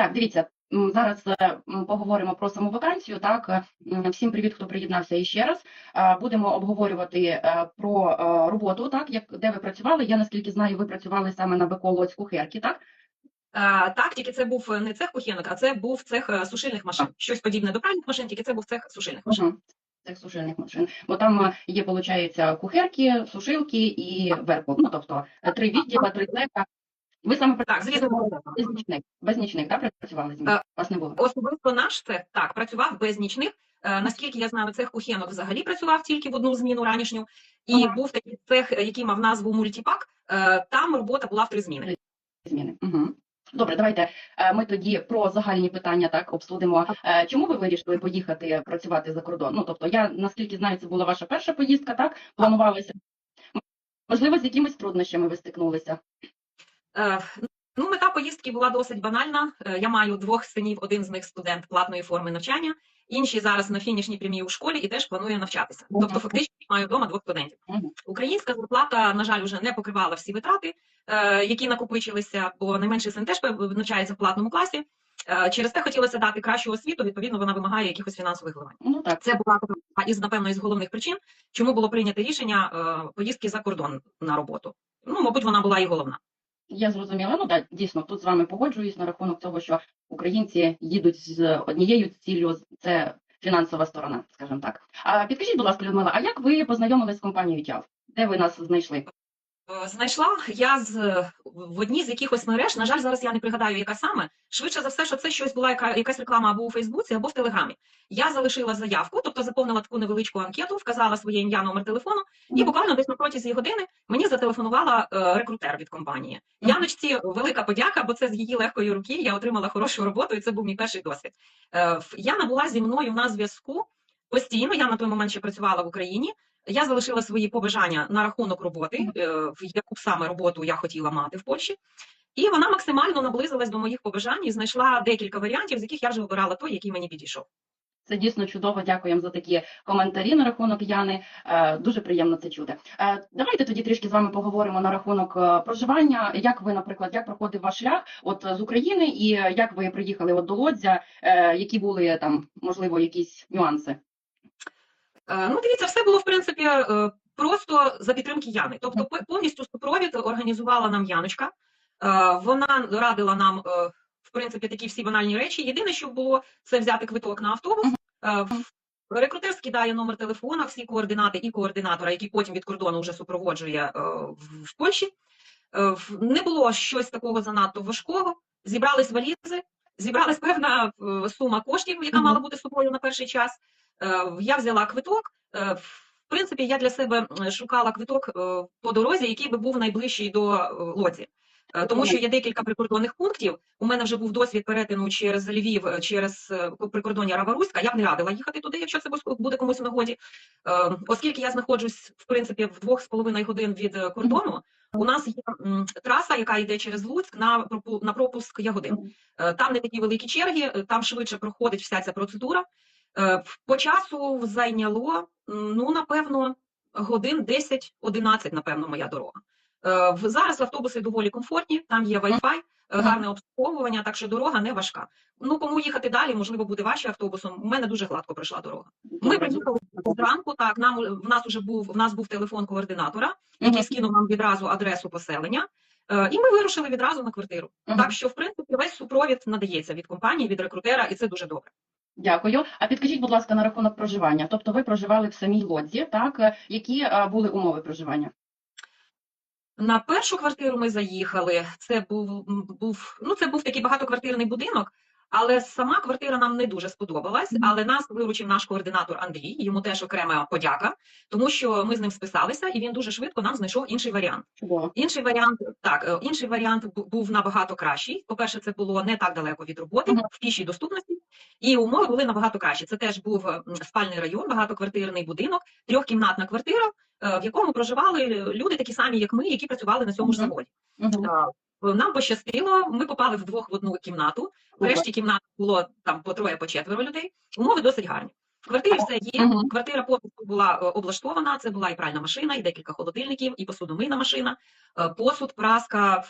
Так, дивіться, зараз е, поговоримо про саму вакансію. Так, Е, всім привіт, хто приєднався іще раз. Е, Будемо обговорювати е, про роботу, так, як де ви працювали. Я наскільки знаю, ви працювали саме на БК Лоцьку Херкі, так? Так, тільки це був не цех кухінок, а це був цех сушильних машин. Щось подібне до пральних машин, тільки це був цех сушильних машин. Угу. Цих сушильних машин. Бо там є, виходить, кухерки, сушилки і верхов. Ну, тобто три відділа, три цеха. Ви саме Так, звісно, без нічних, без нічних, так, працювали з ним? Е, Вас не було? особисто наш цех так працював без нічних. Е, Наскільки я знаю, цех кухінок взагалі працював тільки в одну зміну ранішню, і Ага. був такий цех, який мав назву мультіпак. Е, Там робота була в три зміни. зміни. Угу. Добре, давайте е, ми тоді про загальні питання так обсудимо. Е, Чому ви вирішили поїхати працювати за кордон? Ну тобто, я наскільки знаю, це була ваша перша поїздка, так планувалася. Можливо, з якимись труднощами ви стикнулися. Е, Ну, мета поїздки була досить банальна. Е, Я маю двох синів, один з них студент платної форми навчання, інший зараз на фінішній прямій у школі і теж планує навчатися. Тобто, фактично маю вдома двох студентів. Українська зарплата, на жаль, вже не покривала всі витрати, е, які накопичилися, бо найменший син теж навчається в платному класі. Через те хотілося дати кращу освіту. Відповідно, вона вимагає якихось фінансових вливань. Ну так, Це була із напевно із головних причин, чому було прийнято рішення поїздки за кордон на роботу. Ну, мабуть, вона була і головна. Я зрозуміла. Ну так, дійсно, тут з вами погоджуюсь на рахунок того, що українці їдуть з однією ціллю, це фінансова сторона, скажімо так. А підкажіть, будь ласка, Людмила, а як ви познайомились з компанією ТЯВ? Де ви нас знайшли? Е, Знайшла я з в одній з якихось мереж. На жаль, зараз я не пригадаю, яка саме. Швидше за все, що це щось була яка, якась реклама або у Фейсбуці, або в Телеграмі. Я залишила заявку, тобто заповнила таку невеличку анкету, вказала своє ім'я, номер телефону, і буквально десь на протязі години мені зателефонувала е, рекрутер від компанії. Яночці велика подяка, бо це з її легкої руки. Я отримала хорошу роботу, і це був мій перший досвід. Е, в- Яна була зі мною на зв'язку постійно. Я на той момент ще працювала в Україні. Я залишила свої побажання на рахунок роботи, е, в яку саме роботу я хотіла мати в Польщі. І вона максимально наблизилась до моїх побажань і знайшла декілька варіантів, з яких я вже обирала той, який мені підійшов. Це дійсно чудово. Дякуємо за такі коментарі на рахунок Яни. Е, Дуже приємно це чути. Е, Давайте тоді трішки з вами поговоримо на рахунок проживання. Як ви, наприклад, як проходив ваш шлях от з України, і як ви приїхали от до Лодзя? Які були там можливо якісь нюанси? Е, Ну, дивіться, все було в принципі е, просто за підтримки Яни. Тобто, по- повністю супровід організувала нам Яночка. Е, Вона радила нам, в принципі, такі всі банальні речі. Єдине, що було, це взяти квиток на автобус. Рекрутер скидає номер телефона, всі координати і координатора, який потім від кордону вже супроводжує в Польщі. Не було щось такого занадто важкого. Зібрались валізи, зібралась певна сума коштів, яка мала бути собою на перший час. Е, Я взяла квиток. Е, В принципі, я для себе шукала квиток е, по дорозі, який би був найближчий до Лодзі. Тому що є декілька прикордонних пунктів. У мене вже був досвід перетину через Львів, через прикордоння Раваруська. Я б не радила їхати туди, якщо це буде комусь в нагоді. Оскільки я знаходжусь, в принципі, в двох з половиною годин від кордону, у нас є траса, яка йде через Луцьк на на пропуск Ягодин. Там не такі великі черги, там швидше проходить вся ця процедура. Е, По часу зайняло, ну, напевно, годин 10-11, напевно, моя дорога. Е, Зараз автобуси доволі комфортні, там є Wi-Fi, е, гарне обслуговування, так що дорога не важка. Ну, кому їхати далі, можливо, буде важче автобусом. У мене дуже гладко пройшла дорога. Ми приїхали зранку, так, нам, в нас уже був, в нас був телефон координатора, який скинув нам відразу адресу поселення, і ми вирушили відразу на квартиру. Так що, в принципі, весь супровід надається від компанії, від рекрутера, і це дуже добре. Дякую. А підкажіть, будь ласка, на рахунок проживання. Тобто ви проживали в самій Лодзі, так? Е, Які е, були умови проживання? На першу квартиру ми заїхали. Це був, був ну це був такий багатоквартирний будинок, але сама квартира нам не дуже сподобалась. Але нас виручив наш координатор Андрій. Йому теж окрема подяка, тому що ми з ним списалися, і він дуже швидко нам знайшов інший варіант. Чудово. Інший варіант, так, е, інший варіант був набагато кращий. По-перше, це було не так далеко від роботи, Мгм. в пішій доступності, і умови були набагато кращі. Це теж був спальний район, багатоквартирний будинок, трьохкімнатна квартира, е, в якому проживали люди такі самі, як ми, які працювали на цьому ж заводі. Мгм. Е, Нам пощастило, ми попали вдвох в одну кімнату. В решті кімнат було там по троє, по четверо людей. Умови досить гарні. В квартирі все є. Квартира повністю була е, облаштована. Це була і пральна машина, і декілька холодильників, і посудомийна машина, е, посуд, праска,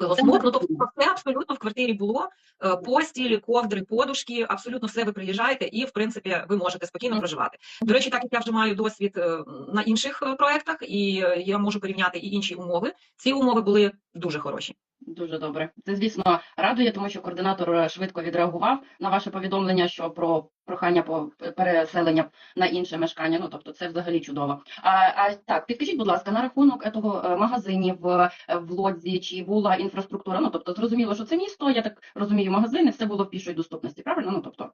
Було смутно, тобто все абсолютно в квартирі було. постілі, Постіль, ковдри, подушки, абсолютно все ви приїжджаєте і, в принципі, ви можете спокійно проживати. До речі, так як я вже маю досвід е, на інших проектах, і я можу порівняти і інші умови. Ці умови були дуже хороші. Дуже добре. Це, звісно, радує, тому що координатор е, швидко відреагував на ваше повідомлення, що про прохання по переселення на інше мешкання. Ну тобто, це взагалі чудово. А, а так, підкажіть, будь ласка, на рахунок того е, магазинів е, в Лодзі, чи була інфраструктура? Ну тобто, зрозуміло, що це місто. Я так розумію, магазини все було в пішої доступності. Правильно? Ну тобто,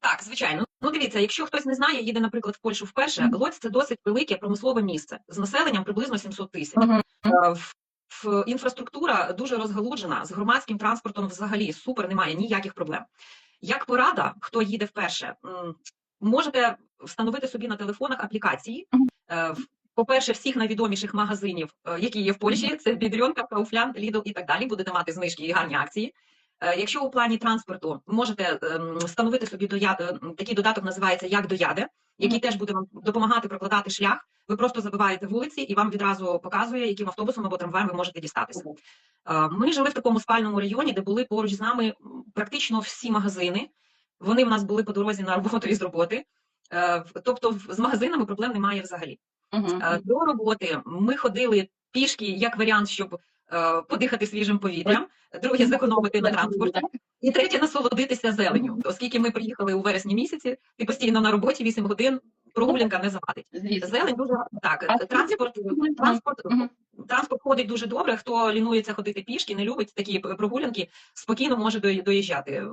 Так, звичайно. Ну дивіться, якщо хтось не знає, їде, наприклад, в Польщу вперше, Мгм. Лодзь – це досить велике промислове місце з населенням приблизно 700 тисяч. В- Інфраструктура дуже розгалуджена, з громадським транспортом взагалі супер, немає ніяких проблем. Як порада, хто їде вперше, можете встановити собі на телефонах аплікації. Е, По-перше, всіх найвідоміших магазинів, е, які є в Польщі, це Бідрьонка, Кауфлян, Lidl і так далі. Будете мати знижки і гарні акції. Е, Якщо у плані транспорту можете ем, встановити собі доя- е, такий додаток, називається як дояде, який теж буде вам допомагати прокладати шлях. Ви просто забиваєте вулиці і вам відразу показує, яким автобусом або трамваєм ви можете дістатися. Е, Ми жили в такому спальному районі, де були поруч з нами практично всі магазини. Вони в нас були по дорозі на роботу і з роботи. Тобто з магазинами проблем немає взагалі. До роботи ми ходили пішки як варіант, щоб подихати свіжим повітрям. Друге, зекономити на транспорті. І третє, насолодитися зеленю. Оскільки ми приїхали у вересні місяці, ти постійно на роботі 8 годин, прогулянка не завадить. Зелень дуже так. Транспорт, транспорт, транспорт ходить дуже добре. Хто лінується ходити пішки, не любить такі прогулянки, спокійно може доїжджати.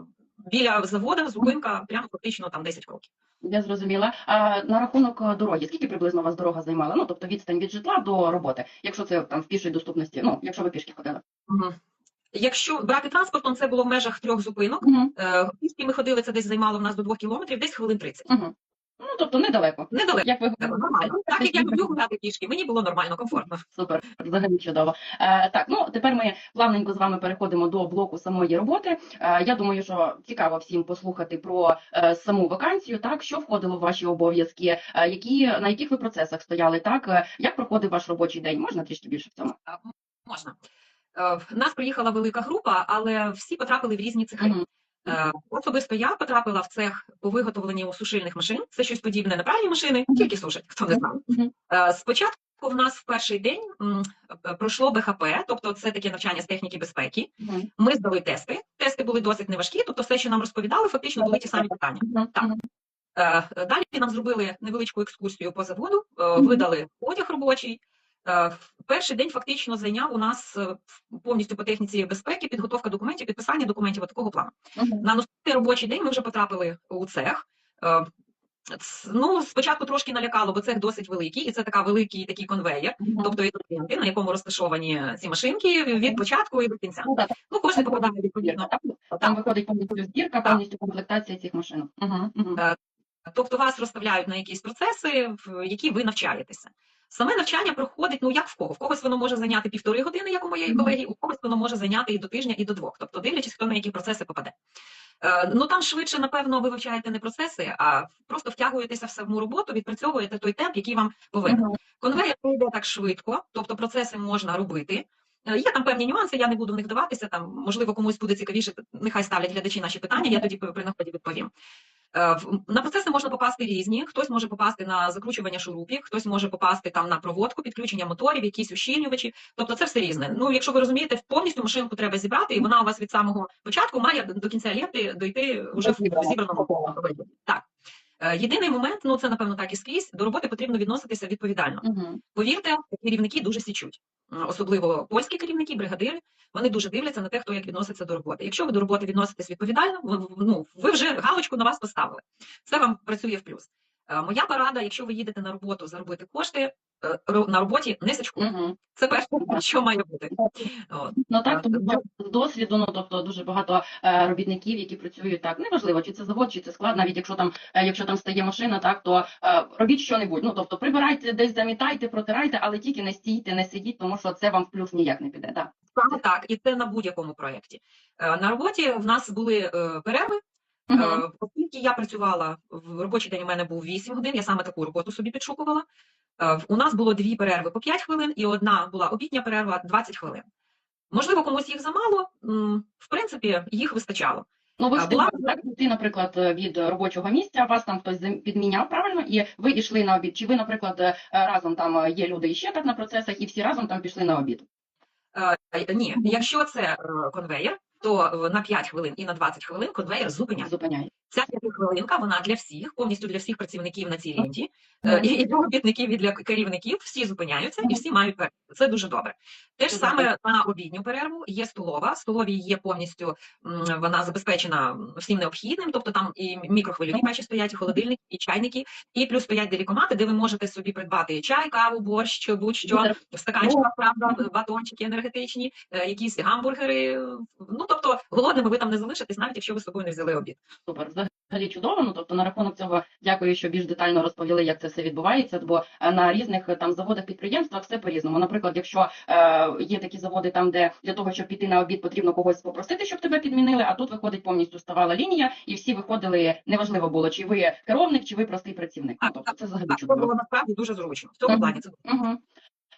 Біля заводу зупинка прямо фактично там 10 кроків. Я зрозуміла. А на рахунок е, дороги, скільки приблизно у вас дорога займала? Ну тобто відстань від житла до роботи, якщо це там в пішій доступності, ну якщо ви пішки ходили. Угу. Якщо брати транспортом, це було в межах трьох зупинок. Угу. Е, Пішки ми ходили, це десь займало в нас до двох кілометрів, десь хвилин 30. Угу. Ну тобто недалеко. Недалеко. Як ви Це Нормально. Так як я люблю гуляти пішки, мені було нормально, комфортно. Супер, взагалі чудово. Е, так, ну тепер ми плавненько з вами переходимо до блоку самої роботи. Е, я думаю, що цікаво всім послухати про е, саму вакансію. Так, що входило в ваші обов'язки, е, які на яких ви процесах стояли? Так, е, як проходив ваш робочий день? Можна трішки більше в цьому? Можна. Е, в Нас приїхала велика група, але всі потрапили в різні цехи. Мгм. Е, Особисто я потрапила в цех по виготовленню сушильних машин. Це щось подібне на пральні машини, тільки сушать, хто не знав. Е, Спочатку в нас в перший день е, пройшло БХП, тобто це таке навчання з техніки безпеки. Ми здали тести. Тести були досить неважкі, тобто все, що нам розповідали, фактично були ті самі питання. Так. Е, Далі нам зробили невеличку екскурсію по заводу, е, видали одяг робочий. Е, Перший день фактично зайняв у нас е, повністю по техніці безпеки, підготовка документів, підписання документів такого плану. Мгм. На наступний робочий день ми вже потрапили у цех. Е, Ну, спочатку трошки налякало, бо цех досить великий, і це така великий такий конвеєр, Мгм. тобто елементи, на якому розташовані ці машинки від початку і до кінця. Ну, так, Ну, кожен попадає відповідно. так, Там виходить повністю збірка, повністю комплектація цих машин. Мгм. Е, Тобто вас розставляють на якісь процеси, в які ви навчаєтеся. Саме навчання проходить, ну як в кого? В когось воно може зайняти півтори години, як у моєї колеги, у когось воно може зайняти і до тижня, і до двох. Тобто, дивлячись, хто на які процеси попаде. Е, Ну там швидше, напевно, ви вивчаєте не процеси, а просто втягуєтеся в саму роботу, відпрацьовуєте той темп, який вам повинен. Мгм. Конвейер не йде так швидко, тобто процеси можна робити. Е, Є там певні нюанси, я не буду в них вдаватися. Там можливо комусь буде цікавіше. Нехай ставлять глядачі наші питання. Я тоді при наході відповім. Е, На процеси можна попасти різні. Хтось може попасти на закручування шурупів, хтось може попасти там на проводку, підключення моторів, якісь ущільнювачі. Тобто це все різне. Ну, якщо ви розумієте, повністю машинку треба зібрати, і вона у вас від самого початку має до кінця ліпти дойти вже в зібраному вигляді. Так. Е, Єдиний момент, ну це напевно так і скрізь. До роботи потрібно відноситися відповідально. Угу. Повірте, керівники дуже січуть, особливо польські керівники, бригадири. Вони дуже дивляться на те, хто як відноситься до роботи. Якщо ви до роботи відноситесь відповідально, ви, ну, ви вже галочку на вас поставили. Це вам працює в плюс. Е, Моя порада, якщо ви їдете на роботу заробити кошти, е, на роботі не сачку. Мгм. Це перше, що має бути. От. Ну так, тому з досвіду, ну тобто дуже багато е, робітників, які працюють так, неважливо, чи це завод, чи це склад, навіть якщо там, е, якщо там стає машина, так то е, робіть що-небудь. Ну тобто прибирайте, десь замітайте, протирайте, але тільки не стійте, не сидіть, тому що це вам в плюс ніяк не піде. Так. Саме так, і це на будь-якому проєкті. Е, На роботі в нас були е, перерви. Мгм. Е, Оскільки я працювала в робочий день, у мене був 8 годин, я саме таку роботу собі підшукувала. Е, У нас було дві перерви по 5 хвилин, і одна була обідня перерва 20 хвилин. Можливо, комусь їх замало. В принципі, їх вистачало. Ну, ви А, встигли була- так піти, наприклад, від робочого місця, вас там хтось підміняв, правильно? І ви йшли на обід. Чи ви, наприклад, е, разом там е, є люди іще так на процесах, і всі разом там пішли на обід? Е, Ні, якщо це е, конвеєр, то е, на 5 хвилин і на 20 хвилин конвейер зупиняє. Зупиняє. Ця п'ятихвилинка, вона для всіх, повністю для всіх працівників на цій ленті, е, і і для робітників, і для керівників, всі зупиняються і всі мають перерву. Це дуже добре. Те ж саме на обідню перерву. Є столова. В столовій є повністю вона забезпечена всім необхідним, тобто там і мікрохвильові печі стоять, і холодильники, і чайники, і плюс стоять делікомати, де ви можете собі придбати чай, каву, борщ, будь-що стаканчиках, правда, батончики енергетичні, е, якісь гамбургери. Ну тобто голодними ви там не залишитесь, навіть якщо ви з собою не взяли обід. Супер, взагалі чудово. Ну тобто на рахунок цього дякую, що більш детально розповіли, як це все відбувається. Бо е, на різних е, там заводах підприємствах все по-різному. Наприклад, якщо е, є такі заводи, там де для того, щоб піти на обід, потрібно когось попросити, щоб тебе підмінили. А тут виходить повністю ставала лінія, і всі виходили. Неважливо було, чи ви керівник, чи ви простий працівник. Ну, тобто це взагалі чудово. було насправді дуже зручно. В цьому плані це.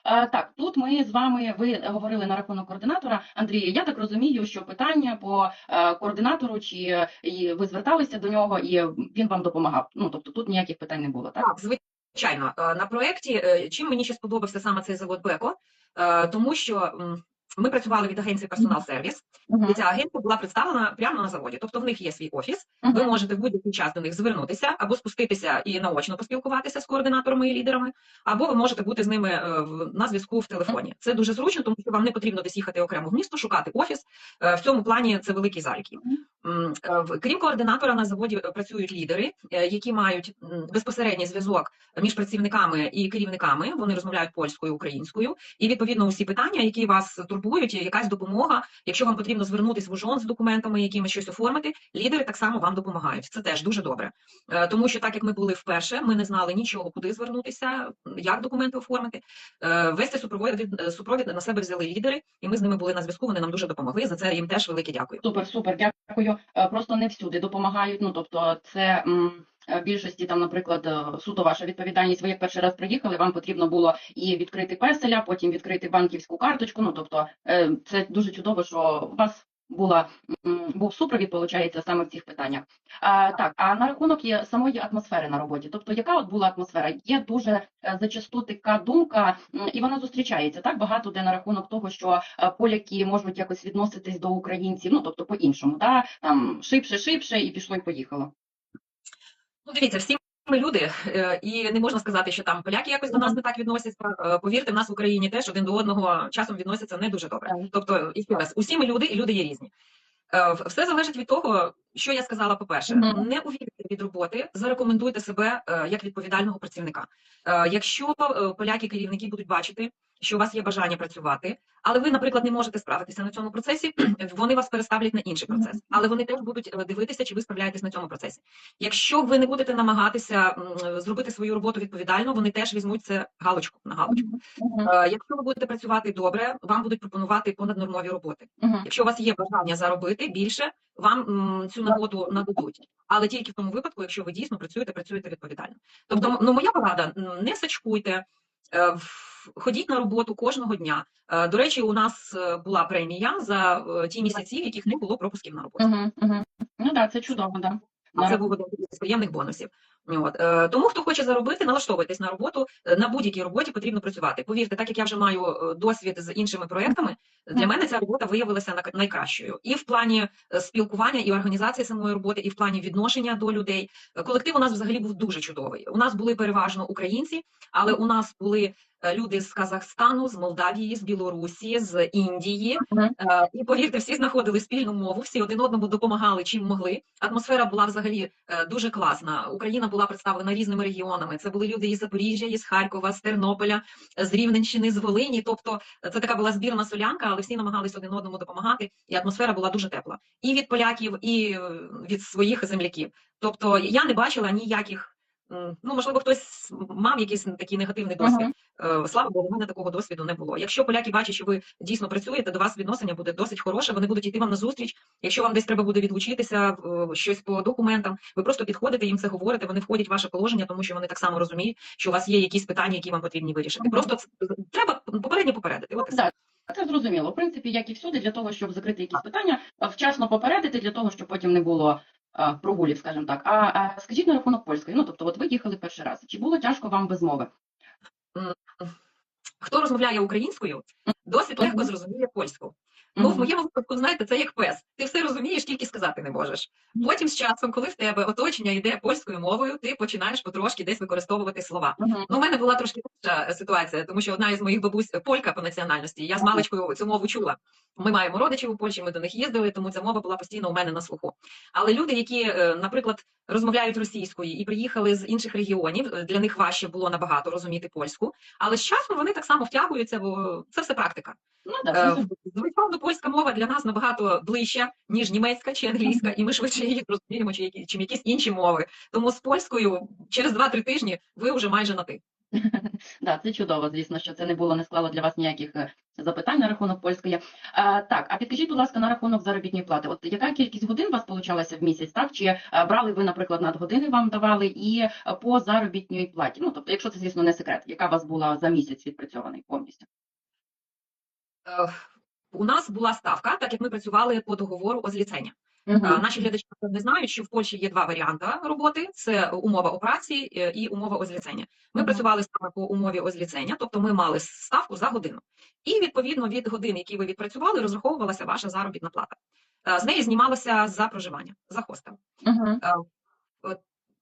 Так, тут ми з вами ви говорили на рахунок координатора. Андрія. я так розумію, що питання по е, координатору, чи е, і ви зверталися до нього, і він вам допомагав. Ну тобто тут ніяких питань не було, так? Так, звичайно. Е, На проєкті, е, чим мені ще сподобався саме цей завод Беко, е, тому що ми працювали від агенції персонал сервіс, Угу. і ця агенція була представлена прямо на заводі. Тобто в них є свій офіс, ви можете в будь-який час до них звернутися або спуститися і наочно поспілкуватися з координаторами і лідерами, або ви можете бути з ними е, на зв'язку в телефоні. Це дуже зручно, тому що вам не потрібно десь їхати окремо в місто, шукати офіс. Е, В цьому плані це великий заліки. Е, Крім координатора, на заводі е, працюють лідери, е, які мають безпосередній зв'язок між працівниками і керівниками. Вони розмовляють польською, українською, і відповідно усі питання, які вас турбують, якась допомога. Якщо вам потрібно звернутися в ужон з документами, якими щось оформити, лідери так само вам допомагають. Це теж дуже добре. Тому що так як ми були вперше, ми не знали нічого, куди звернутися, як документи оформити. Супровід, е, супровід на себе взяли лідери, і ми з ними були на зв'язку. Вони нам дуже допомогли. За це їм теж велике дякую. Супер, супер, дякую. Е, Просто не всюди допомагають. Ну тобто, це е, більшості там, наприклад, е, суто ваша відповідальність. Ви як перший раз приїхали, вам потрібно було і відкрити песеля, потім відкрити банківську карточку. Ну тобто, це дуже чудово, що вас була був супровід, виходить, саме в цих питаннях. А, так, а на рахунок є самої атмосфери на роботі. Тобто, яка от була атмосфера? Є дуже е, зачасту така думка, і вона зустрічається так багато, де на рахунок того, що е, поляки можуть якось відноситись до українців, ну тобто по-іншому, да? там шибше, шибше, і пішло, і поїхало. Ну, дивіться, всі ми люди, е, і не можна сказати, що там поляки якось до нас не так відносяться. Е, Повірте, в нас в Україні теж один до одного часом відносяться не дуже добре. Тобто, і раз, усі ми люди, і люди є різні. Е, Все залежить від того, що я сказала. По-перше, Мгм. не увірте від роботи, зарекомендуйте себе е, як відповідального працівника. Е, Якщо е, поляки керівники будуть бачити, що у вас є бажання працювати, але ви, наприклад, не можете справитися на цьому процесі, вони вас переставлять на інший процес, але вони теж будуть е, дивитися, чи ви справляєтесь на цьому процесі. Якщо ви не будете намагатися зробити свою роботу відповідально, вони теж візьмуть це галочку на галочку. Е, Якщо ви будете працювати добре, вам будуть пропонувати понаднормові роботи. Якщо у вас є бажання заробити більше, вам цю нагоду нададуть. Але тільки в тому випадку, якщо ви дійсно працюєте, працюєте відповідально. Тобто, ну моя порада: не сачкуйте. Ходіть на роботу кожного дня. Е, До речі, у нас е, була премія за е, ті місяці, в яких не було пропусків на роботу. Угу, угу. Ну так, це чудово, да. А це був один з приємних бонусів. От. е, Тому, хто хоче заробити, налаштовуйтесь на роботу. Е, На будь-якій роботі потрібно працювати. Повірте, так як я вже маю е, досвід з іншими проектами, для мене ця робота виявилася на- найкращою. І в плані спілкування і організації самої роботи, і в плані відношення до людей. Колектив у нас взагалі був дуже чудовий. У нас були переважно українці, але у нас були люди з Казахстану, з Молдавії, з Білорусі, з Індії. Мгм. Е, І повірте, всі знаходили спільну мову, всі один одному допомагали чим могли. Атмосфера була взагалі дуже класна. Україна була представлена різними регіонами. Це були люди із Запоріжжя, із Харкова, з Тернополя, з Рівненщини, з Волині. Тобто е, це така була збірна солянка, але всі намагались один одному допомагати, і атмосфера була дуже тепла. І від поляків, і е, від своїх земляків. Тобто я не бачила ніяких. Ну, можливо, хтось мав якийсь такий негативний досвід. Мгм. Е, Слава Богу, у мене такого досвіду не було. Якщо поляки бачать, що ви дійсно працюєте, до вас відношення буде досить хороше. Вони будуть йти вам на зустріч. Якщо вам десь треба буде відлучитися, е, щось по документам, ви просто підходите, їм це говорите. Вони входять в ваше положення, тому що вони так само розуміють, що у вас є якісь питання, які вам потрібні вирішити. Просто треба попередньо попередити. От. Да. Це зрозуміло. В принципі, як і всюди, для того, щоб закрити якісь питання, вчасно попередити, для того, щоб потім не було прогулів, скажімо так. А, а скажіть на рахунок польської. Ну, тобто, от ви їхали перший раз. Чи було тяжко вам без мови? Хто розмовляє українською, досить легко зрозуміє польську. Ну, в моєму випадку, знаєте, це як пес. Ти все розумієш, тільки сказати не можеш. Потім з часом, коли в тебе оточення йде польською мовою, ти починаєш потрошки десь використовувати слова. Ну, у мене була трошки інша ситуація, тому що одна із моїх бабусь полька по національності. Я з маличкою цю мову чула. Ми маємо родичів у Польщі, ми до них їздили, тому ця мова була постійно у мене на слуху. Але люди, які, е, наприклад, розмовляють російською і приїхали з інших регіонів, е, для них важче було набагато розуміти польську. Але з часом вони так само втягуються, бо це все практика. Ну, Е. Звичайно, польська мова для нас набагато ближча, ніж німецька чи англійська, і ми швидше її зрозуміємо, чи які- чим якісь інші мови. Тому з польською через 2-3 тижні ви вже майже на ти. Да, це чудово, звісно, що це не було, не склало для вас ніяких е, запитань на рахунок польської. А, так, а підкажіть, будь ласка, на рахунок заробітної плати. От яка кількість годин у вас получалася в місяць, так? Чи е, брали ви, наприклад, надгодини вам давали і е, по заробітній платі? Ну, тобто, якщо це, звісно, не секрет, яка у вас була за місяць відпрацьований повністю? Е, У нас була ставка, так як ми працювали по договору озліцення. Е, Мгм. Наші глядачі не знають, що в Польщі є два варіанти роботи: це умова операції е, і умова озліцення. Ми Мгм. працювали саме по умові озліцення, тобто ми мали ставку за годину. І відповідно від годин, які ви відпрацювали, розраховувалася ваша заробітна плата. Е, З неї знімалося за проживання, за хостел. Мгм.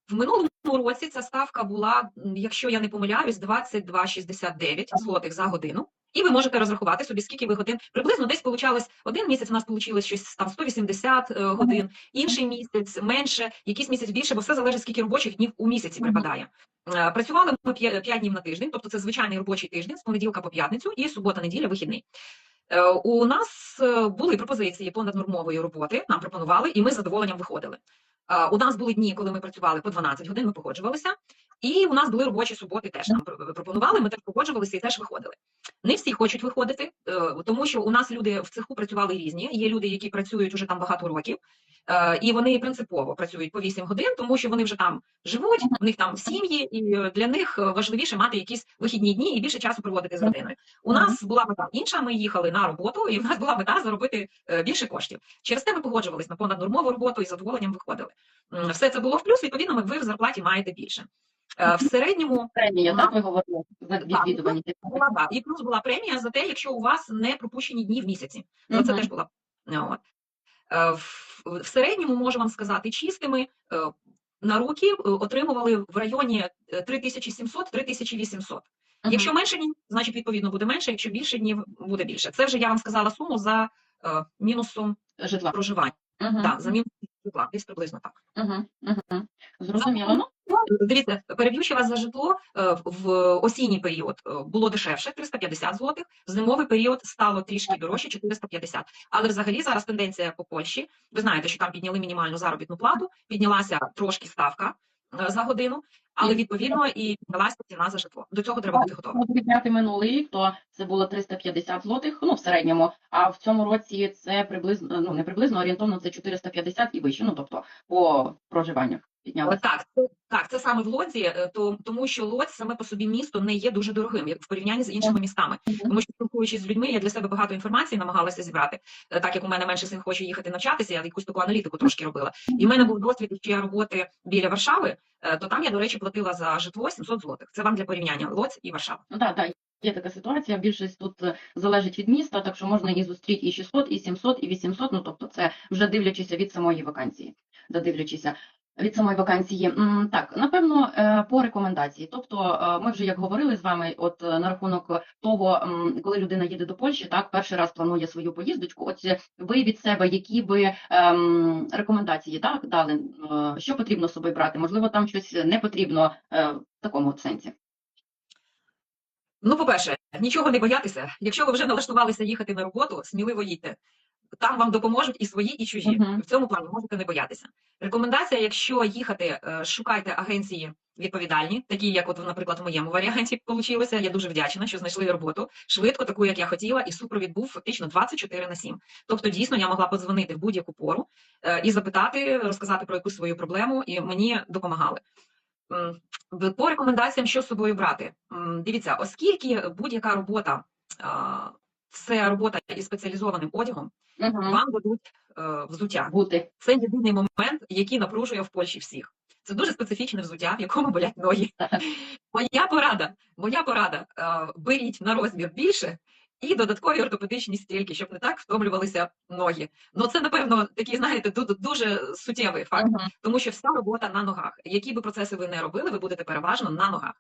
В минулому році ця ставка була, якщо я не помиляюсь, 22,69 злотих за годину. І ви можете розрахувати собі, скільки ви годин. Приблизно десь получалось один місяць. У нас вийшло щось там 180 е, годин, інший місяць менше, якийсь місяць більше, бо все залежить, скільки робочих днів у місяці припадає. Е, Працювали ми 5 днів на тиждень, тобто це звичайний робочий тиждень з понеділка по п'ятницю і субота, неділя, вихідний. Е, У нас були пропозиції понаднормової роботи, нам пропонували, і ми з задоволенням виходили. У нас були дні, коли ми працювали по 12 годин, ми погоджувалися. І у нас були робочі суботи, теж нам пропонували, ми теж погоджувалися і теж виходили. Не всі хочуть виходити, е, тому що у нас люди в цеху працювали різні. Є люди, які працюють уже там багато років, е, і вони принципово працюють по 8 годин, тому що вони вже там живуть, у них там сім'ї, і е, для них е, важливіше мати якісь вихідні дні і більше часу проводити з родиною. У нас була мета інша. Ми їхали на роботу, і в нас була мета заробити е, більше коштів. Через те ми погоджувалися на понаднормову роботу і з задоволенням виходили. Все це було в плюс. Відповідно, ви в зарплаті маєте більше. Е, В середньому Премія, так, ви говорили за відвідування? була да, і плюс була премія за те, якщо у вас не пропущені дні в місяці. Ну, Це теж була. От. Е, В, середньому можу вам сказати, чистими е, на руки е, отримували в районі е, 3700-3800. Мгм. Якщо менше днів, значить відповідно буде менше. Якщо більше днів, буде більше. Це вже я вам сказала суму за е, мінусом Житла. проживання. Мгм. Так, за мінусом житла, десь приблизно так. Угу. Угу. Зрозуміло. Ну, Дивіться, переб'ючи вас за житло е, в осінній період е, було дешевше 350 злотих, зимовий період стало трішки дорожче 450. Але взагалі зараз тенденція по Польщі. Ви знаєте, що там підняли мінімальну заробітну плату, піднялася трошки ставка е, за годину, але відповідно і піднялася ціна за житло. До цього треба бути готовим. От відняти минулий рік, то це було 350 злотих, ну в середньому. А в цьому році це приблизно, ну не приблизно, орієнтовно це 450 і вище. Ну тобто по проживанню Е, піднялося. Так, так, це саме в Лодзі, е, то тому що Лодзь саме по собі місто не є дуже дорогим як в порівнянні з іншими містами. Тому що спілкуючись з людьми, я для себе багато інформації намагалася зібрати. Е, Так як у мене менше син хоче їхати навчатися, я якусь таку аналітику трошки робила. І в мене був досвід ще роботи біля Варшави. Е, То там я, до речі, платила за житло 700 злотих. Це вам для порівняння Лоць і Варшава. Ну так, так. Є така ситуація, більшість тут е, залежить від міста, так що можна і зустріти і 600, і 700, і 800, ну тобто це вже дивлячися від самої вакансії, додивлячися від самої вакансії. Так, напевно, е, по рекомендації. Тобто, е, ми вже як говорили з вами, от е, на рахунок того, коли людина їде до Польщі, так, перший раз планує свою поїздочку. От ви від себе які би ем, рекомендації так, дали, що потрібно з собою брати? Можливо, там щось не потрібно в такому сенсі. Ну, по-перше, нічого не боятися. Якщо ви вже налаштувалися їхати на роботу, сміливо їдьте. Там вам допоможуть і свої, і чужі. Мгм. В цьому плані можете не боятися. Рекомендація: якщо їхати, е, шукайте агенції відповідальні, такі як, от, наприклад, в моєму варіанті вийшло. Я дуже вдячна, що знайшли роботу швидко, таку, як я хотіла, і супровід був фактично 24 на 7. Тобто, дійсно, я могла подзвонити в будь-яку пору е, і запитати, розказати про якусь свою проблему, і мені допомагали. По рекомендаціям, що з собою брати, дивіться, оскільки будь-яка робота це робота із спеціалізованим одягом. Угу. Вам дадуть е, взуття. Бути. Це єдиний момент, який напружує в Польщі всіх. Це дуже специфічне взуття, в якому болять ноги. Моя порада, моя порада, е, беріть на розмір більше і додаткові ортопедичні стільки, щоб не так втомлювалися ноги. Ну це напевно такий, знаєте, ду- дуже суттєвий факт, Угу. тому що вся робота на ногах. Які би процеси ви не робили, ви будете переважно на ногах.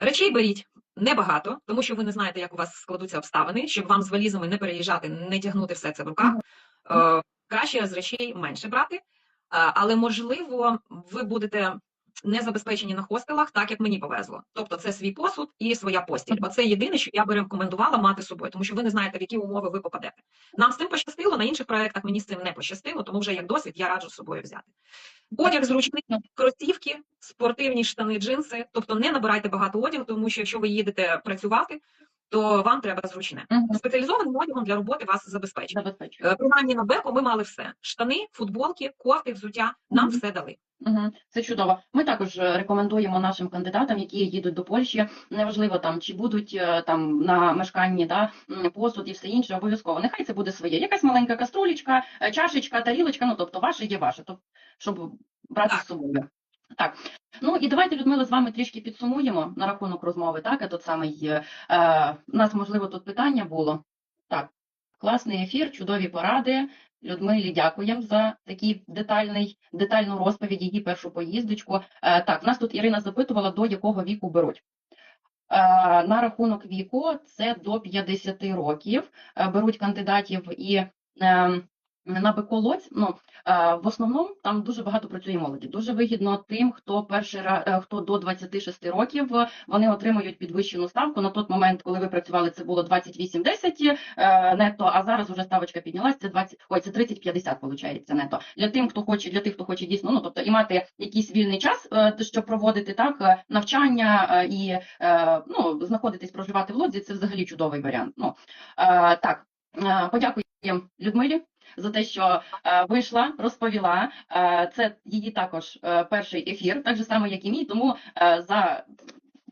Речей беріть небагато, тому що ви не знаєте, як у вас складуться обставини, щоб вам з валізами не переїжджати, не тягнути все це в руках. Е, краще з речей менше брати, е, але можливо, ви будете не забезпечені на хостелах, так як мені повезло. Тобто, це свій посуд і своя постіль. Оце єдине, що я би рекомендувала мати з собою, тому що ви не знаєте, в які умови ви попадете. Нам з цим пощастило, на інших проєктах мені з цим не пощастило, тому вже як досвід я раджу з собою взяти. Одяг зручний, кросівки, спортивні штани, джинси. Тобто не набирайте багато одягу, тому що якщо ви їдете працювати, то вам треба зручне. Угу. Спеціалізованим одягом для роботи вас забезпечить. Е, Принаймні на беку ми мали все: штани, футболки, кофти, взуття. Нам Мгм. все дали. Угу. Це чудово. Ми також е, рекомендуємо нашим кандидатам, які їдуть до Польщі, неважливо там чи будуть е, там на мешканні, да, посуд і все інше, обов'язково. Нехай це буде своє. Якась маленька каструлечка, чашечка, тарілочка, ну тобто ваше є ваше, тобто, щоб брати Так. з собою. Так, ну і давайте, Людмила, з вами трішки підсумуємо на рахунок розмови. Так, тут самий е, у нас можливо тут питання було. Так, класний ефір, чудові поради. Людмилі дякуємо за такий детальний, детальну розповідь, її першу поїздочку. Е, так, нас тут Ірина запитувала, до якого віку беруть. Е, на рахунок віку це до 50 років. Е, беруть кандидатів і е, на БКО-лоць, ну, е, в основному там дуже багато працює молоді. Дуже вигідно тим, хто перший е, хто до 26 років, е, вони отримують підвищену ставку. На той момент, коли ви працювали, це було 28-10 е, нетто, а зараз вже ставочка піднялась, це 20, ой, це 30-50 виходить нетто. Для тим, хто хоче, для тих, хто хоче дійсно, ну, тобто і мати якийсь вільний час, щоб проводити так, навчання і ну, знаходитись, проживати в лодзі, це взагалі чудовий варіант. Ну, так, подякуємо Людмилі за те, що е, вийшла, розповіла. Е, це її також е, перший ефір, так же само, як і мій, тому за.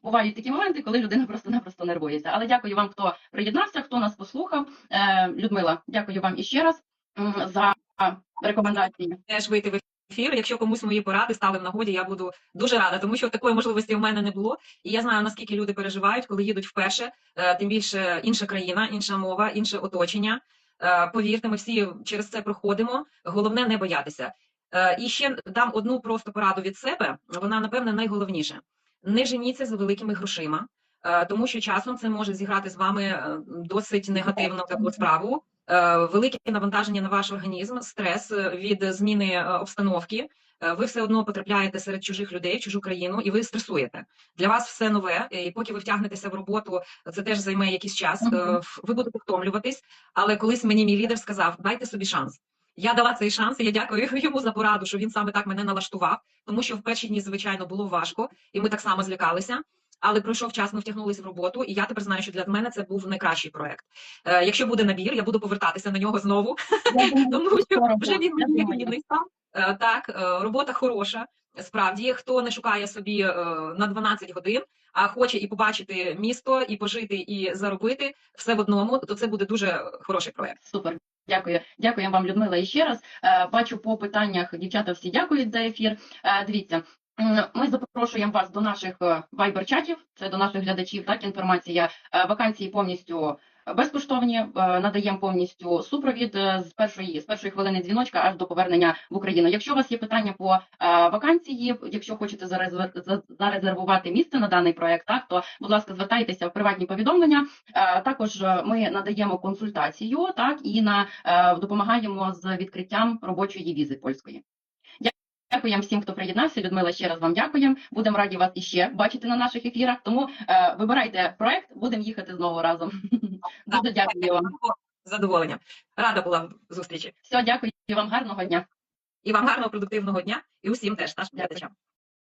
Бувають такі моменти, коли людина просто-напросто нервується. Але дякую вам, хто приєднався, хто нас послухав. Людмила, дякую вам іще раз за рекомендації. Теж вийти в ефір. Якщо комусь мої поради стали в нагоді, я буду дуже рада, тому що такої можливості в мене не було. І я знаю, наскільки люди переживають, коли їдуть вперше. Тим більше інша країна, інша мова, інше оточення. Е, Повірте, ми всі через це проходимо. Головне не боятися. Е, І ще дам одну просто пораду від себе. Вона, напевне, найголовніша. Не женіться за великими грошима, е, тому що часом це може зіграти з вами досить негативно таку справу. Велике навантаження на ваш організм, стрес від зміни обстановки. Е, Ви все одно потрапляєте серед чужих людей, в чужу країну, і ви стресуєте. Для вас все нове, і поки ви втягнетеся в роботу, це теж займе якийсь час. Е, Ви будете втомлюватись. Але колись мені мій лідер сказав: дайте собі шанс. Я дала цей шанс, і я дякую йому за пораду, що він саме так мене налаштував, тому що в перші дні, звичайно, було важко, і ми так само злякалися. Але пройшов час, ми втягнулися в роботу, і я тепер знаю, що для мене це був найкращий проект. Е, якщо буде набір, я буду повертатися на нього знову, тому що вже він мені вигідний став. Так, е, робота хороша. Справді, хто не шукає собі е, на 12 годин, а хоче і побачити місто, і пожити, і заробити все в одному, то це буде дуже хороший проект. Супер. Дякую, дякую вам, Людмила. І ще раз Е, бачу по питаннях. Дівчата всі дякують за ефір. Дивіться, ми запрошуємо вас до наших вайбер-чатів. Це до наших глядачів. Так, інформація Е, вакансії повністю безкоштовні. Е, Надаємо повністю супровід е, з першої з першої хвилини дзвіночка аж до повернення в Україну. Якщо у вас є питання по е, вакансії, якщо хочете зарезер- зарезервувати місце на даний проект, так то будь ласка, звертайтеся в приватні повідомлення. Е, Також е, ми надаємо консультацію, так і на е, допомагаємо з відкриттям робочої візи польської. Дя- Дякуємо всім, хто приєднався. Людмила, ще раз вам дякуємо. Будемо раді вас іще бачити на наших ефірах. Тому е, вибирайте проект, будемо їхати знову разом. Дуже дякую вам. Задоволення. Рада була зустрічі. Все, дякую вам, гарного дня. І вам гарного продуктивного дня, і усім теж нашим глядачам.